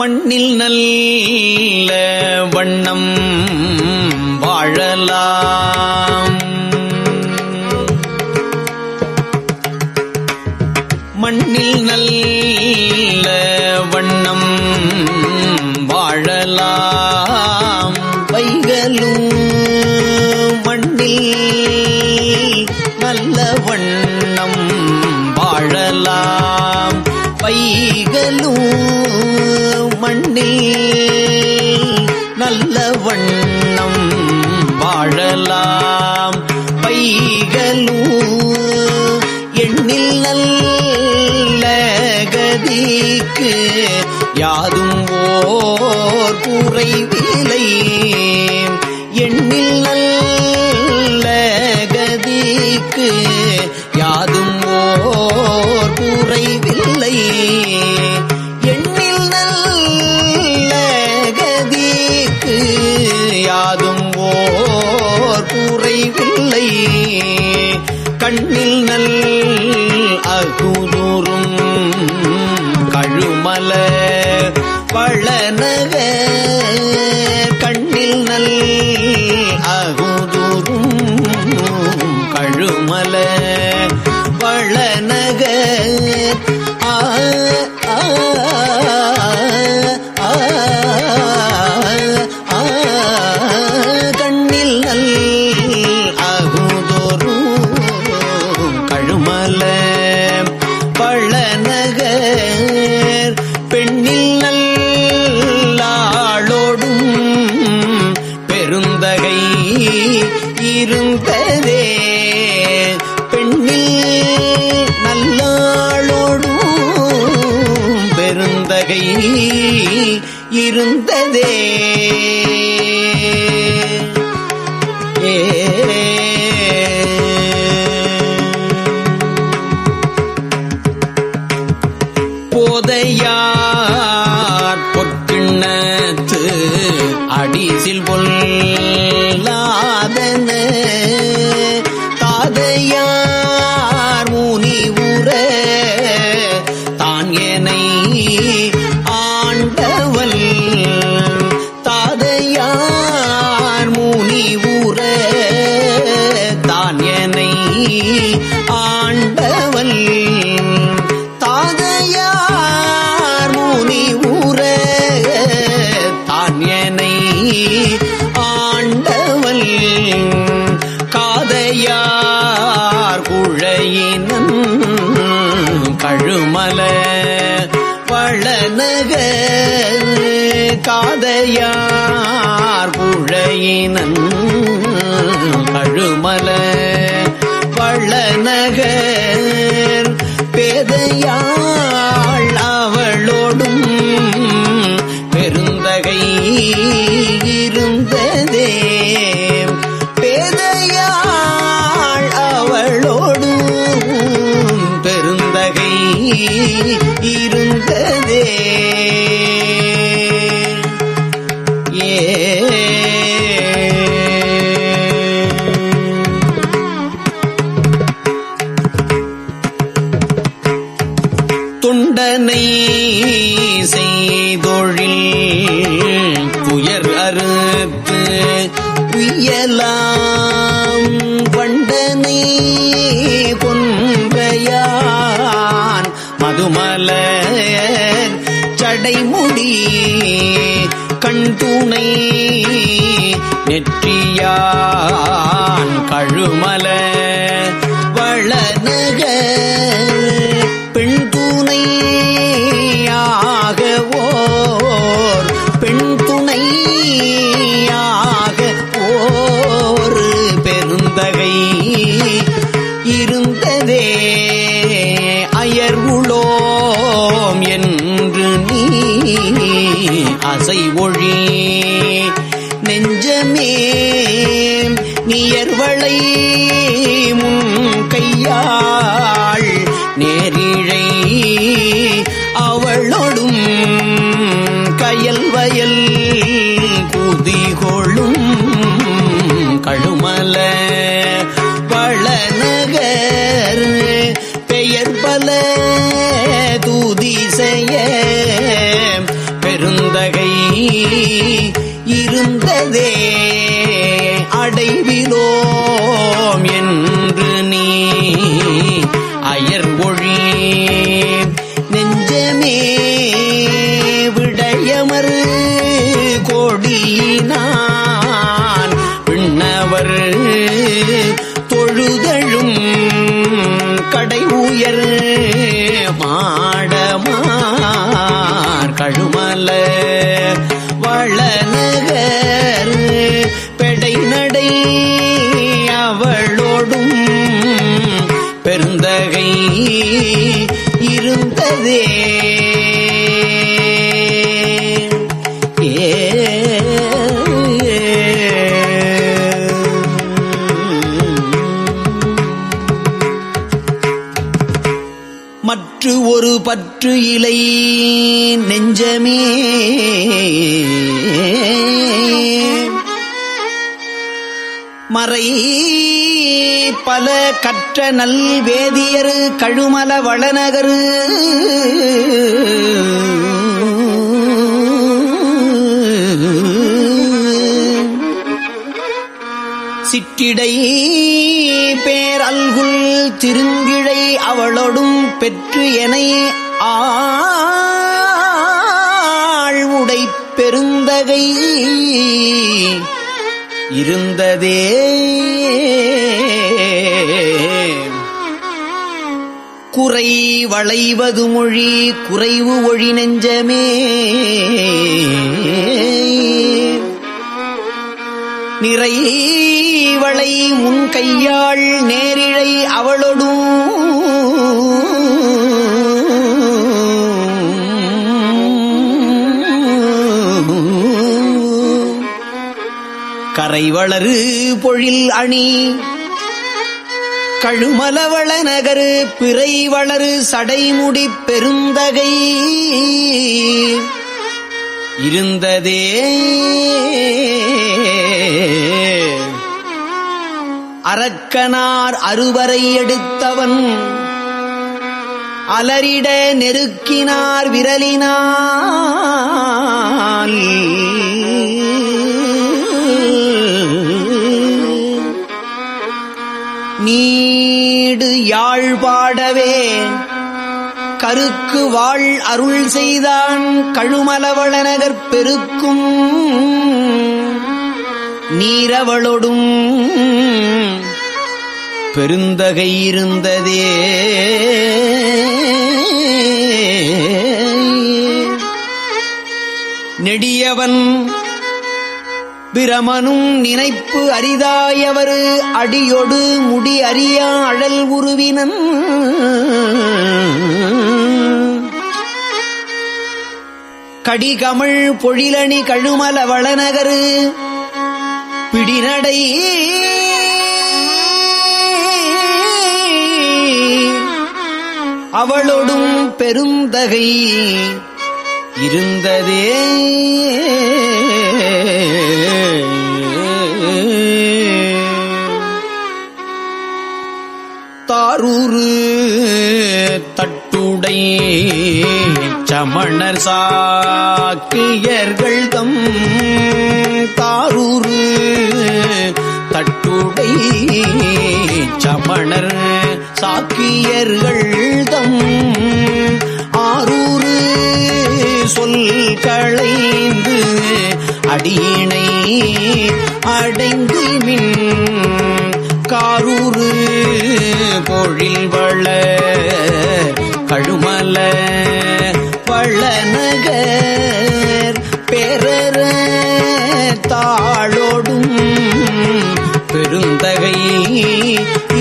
மண்ணில் நல்ல வண்ணம் வாழலாம். தன்னில் நல்ல வண்ணம் வாழலாம். பைகளூ எண்ணில் நல்ல கதிக்கு யாதும் ஓர் குறைவிலை அண்ணல் அகுதூரும் கழுமல பழனக रे அடையார் புழையினன் அழுமல வள்ளநகர் பேதையாள் அவளோடும் பெருந்தகை இருந்ததே. பேதையாள் அவளோடும் பெருந்தகை இருந்ததே. சிந்தனை செய்தொழில் புயர் அறுத்து உயலாம் பண்டனை கொன்றையான் மதுமல சடைமுடி கண்துணை நெற்றியான் கழுமல வளநகர் பற்று இலை நெஞ்சமே. மறை பல கற்ற நல் வேதியர் கழுமல வளநகரு. சிற்றிடை பேர் அல்குல் திருங்கிழை அவளொடும் பெற்று என ஆழ்வுடை பெருந்தகை இருந்ததே. குறை வளைவது மொழி குறைவு ஒழி நெஞ்சமே. நிறை வளை முன் கையாள் நேரிழை அவளொடும் கரைவளரு பொழில் அணி. கழுமலவள நகரு பிறை வளரு சடைமுடி பெருந்தகை. இருந்ததே அரக்கனார் அறுவரை எடுத்தவன். அலரிட நெருக்கினார் விரலினால். நீடு யாழ்பாடவே கருக்கு வாழ் அருள் செய்தான் கழுமலவளநகர் பெருக்கும். நீரவளொடும் பெருந்தகை இருந்ததே. நெடியவன் பிரமனும் நினைப்பு அரிதாயவர் அடியொடு முடி அறியா அழல் உருவினன். கடிகமிழ் பொழிலணி கழுமல வளநகரு பிடிநடை. அவளொடும் பெருந்தகை இருந்ததே. தாரூறு தட்டுடை சமணர் சாக்கியர்கள் தம் தாரூரு தட்டுடை சமணர் சாக்கியர்கள் தம் ஆரூரு சொல் களைந்து அடியினை அடைந்து மின் காரூரு பொழில் வள கழுமல தங்கி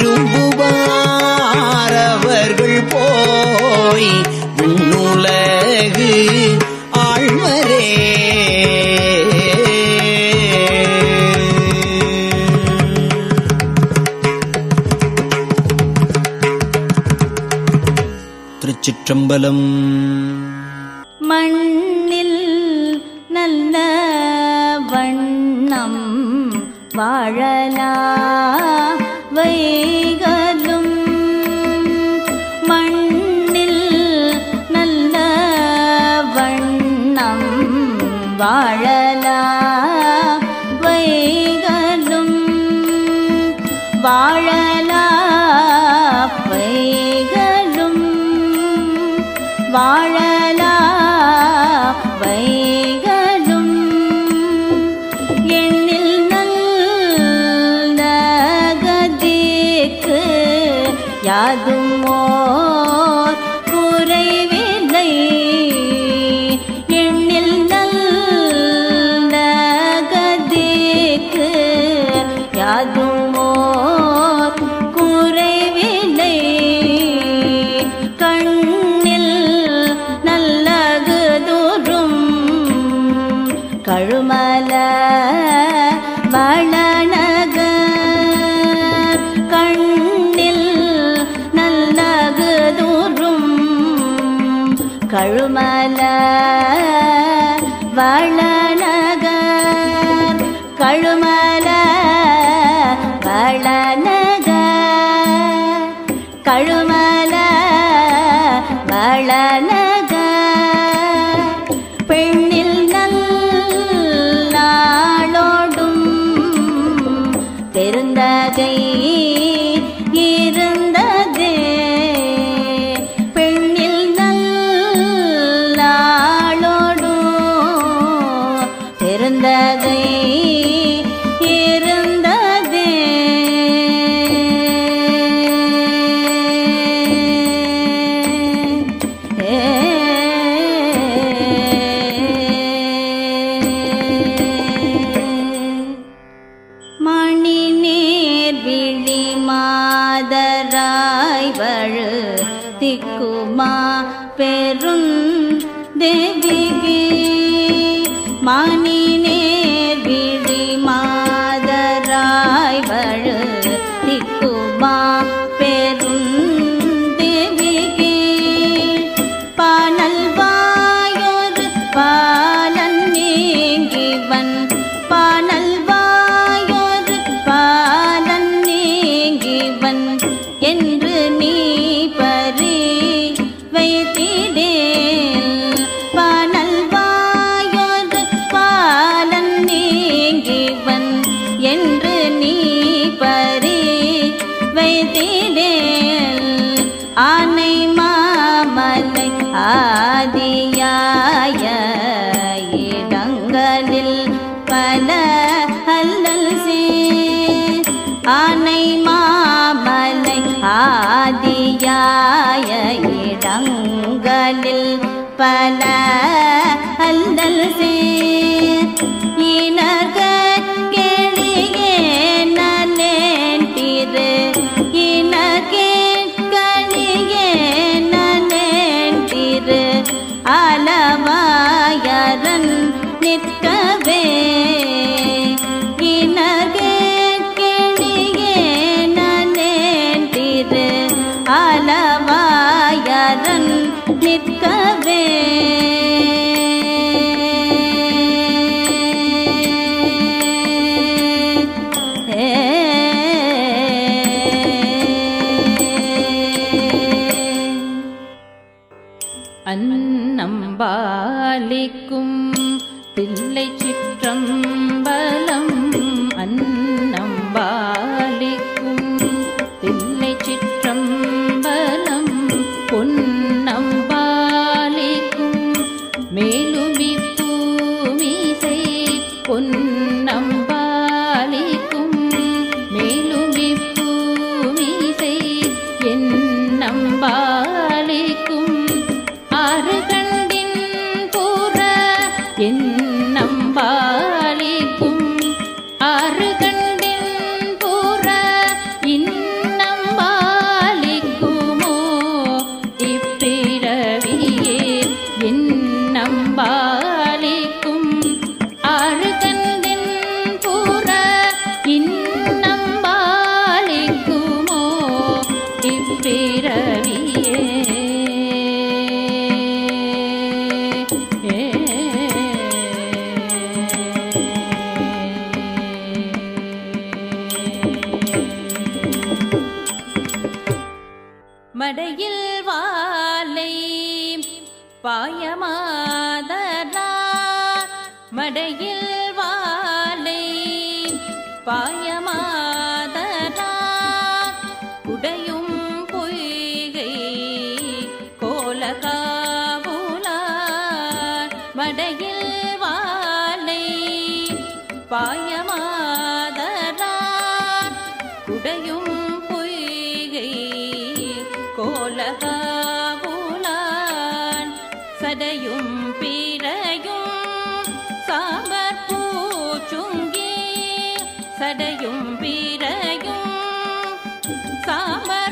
விரும்புவாரவர்கள் போய் விண்ணுலகு ஆழ்வரே. திருச்சிற்றம்பலம் கழுமல வளநகர் கழுமல देवी मानिने பல அல்லல் சே தில்லை சிட்டு 咱们